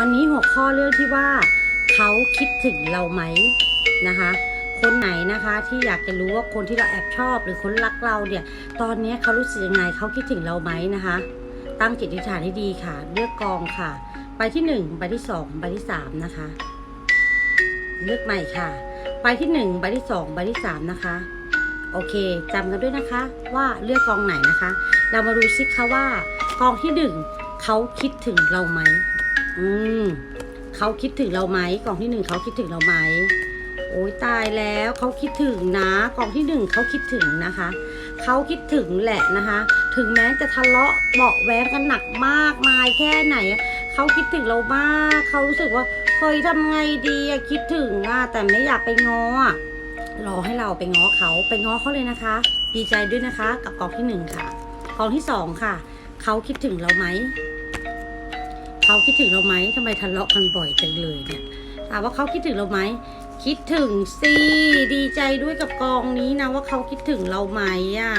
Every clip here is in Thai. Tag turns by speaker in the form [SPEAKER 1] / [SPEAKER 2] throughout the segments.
[SPEAKER 1] วันนี้หัวข้อเรื่องที่ว่าเขาคิดถึงเราไหมนะคะ คนไหนนะคะที่อยากจะรู้ว่าคนที่เราแอบชอบหรือคนรักเราเนี่ย ตอนนี้เขารู้สึกยังไงเขาคิดถึงเราไหมนะคะ ตั้งจิตอธิษฐานให้ดีค่ะ เลือกกองค่ะ ไปที่หนึ่งใบที่สองใบที่สามนะคะ เลือกใหม่ค่ะใบที่หนึ่งใบที่สองใบที่สามนะคะ โอเคจำกันด้วยนะคะ ว่าเลือกกองไหนนะคะ เรามาดูซิคะว่ากองที่หนึ่งเขาคิดถึงเราไหม อืมเขาคิดถึงเราไหมกล่องที่หนึ่งเขาคิดถึงเราไหมโอ้ยตายแล้วเขาคิดถึงนะกล่องที่หนึ่งเขาคิดถึงนะคะเขาคิดถึงแหละนะคะ ถึงแม้จะทะเลาะเบาะแว้งกันหนักมากมายแค่ไหนเขาคิดถึงเรามากเขารู้สึกว่าเฮ้ยทำไงดีคิดถึงอะแต่ไม่อยากไปง้อรอให้เราไปง้อเขาไปง้อเขาเลยนะคะ ดีใจด้วยนะคะ กับกล่องที่หนึ่งค่ะกล่องที่สองค่ะเขาคิดถึงเราไหม เขาคิดถึงเราไหมทำไมทะเลาะกันบ่อยจังเลยเนี่ยถามว่าเขาคิดถึงเราไหมคิดถึงสิดีใจด้วยกับกองนี้นะว่าเขาคิดถึงเราไหมอะ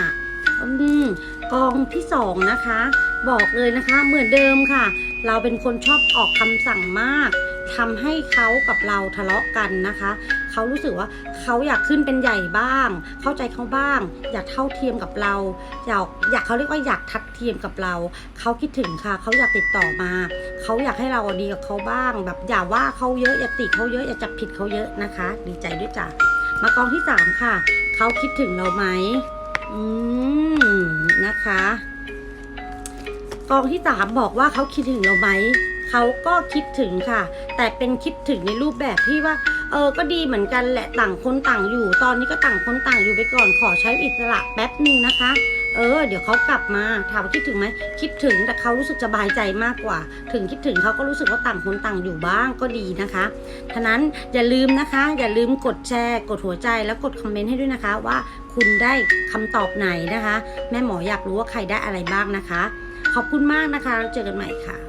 [SPEAKER 1] อืมกองที่สองนะคะ บอกเลยนะคะเหมือนเดิมค่ะ เราเป็นคนชอบออกคำสั่งมาก ทำให้เขากับเราทะเลาะกันนะคะ เขารู้สึกว่าเขาอยากขึ้นเป็นใหญ่บ้าง เข้าใจเขาบ้าง อยากเท่าเทียมกับเรา อยากอยากเขาเรียกว่าอยากทัดเทียมกับเรา เขาคิดถึงค่ะ เขาอยากติดต่อมา เขาอยากให้เราดีกับเขาบ้าง แบบอย่าว่าเขาเยอะอย่าติเขาเยอะอย่าจับผิดเขาเยอะนะคะ ดีใจด้วยจ้ะมากองที่สามค่ะ เขาคิดถึงเราไหมอืมนะคะกองที่สามบอกว่าเขาคิดถึงเราไหม เขาก็คิดถึงค่ะ แต่เป็นคิดถึงในรูปแบบที่ว่า เออก็ดีเหมือนกันแหละต่างคนต่างอยู่ ตอนนี้ก็ต่างคนต่างอยู่ไปก่อนขอใช้อิสระแป๊บหนึ่งนะคะ เออ เดี๋ยวเขากลับมาถามว่าคิดถึงไหมคิดถึงแต่เขารู้สึกสบายใจมากกว่า ถึงคิดถึงเขาก็รู้สึกว่าต่างคนต่างอยู่บ้างก็ดีนะคะฉะนั้นอย่าลืมนะคะ อย่าลืมกดแชร์กดหัวใจแล้วกดคอมเมนต์ให้ด้วยนะคะว่าคุณได้คำตอบไหนนะคะ แม่หมออยากรู้ว่าใครได้อะไรบ้างนะคะ ขอบคุณมากนะคะแล้วเจอกันใหม่ค่ะ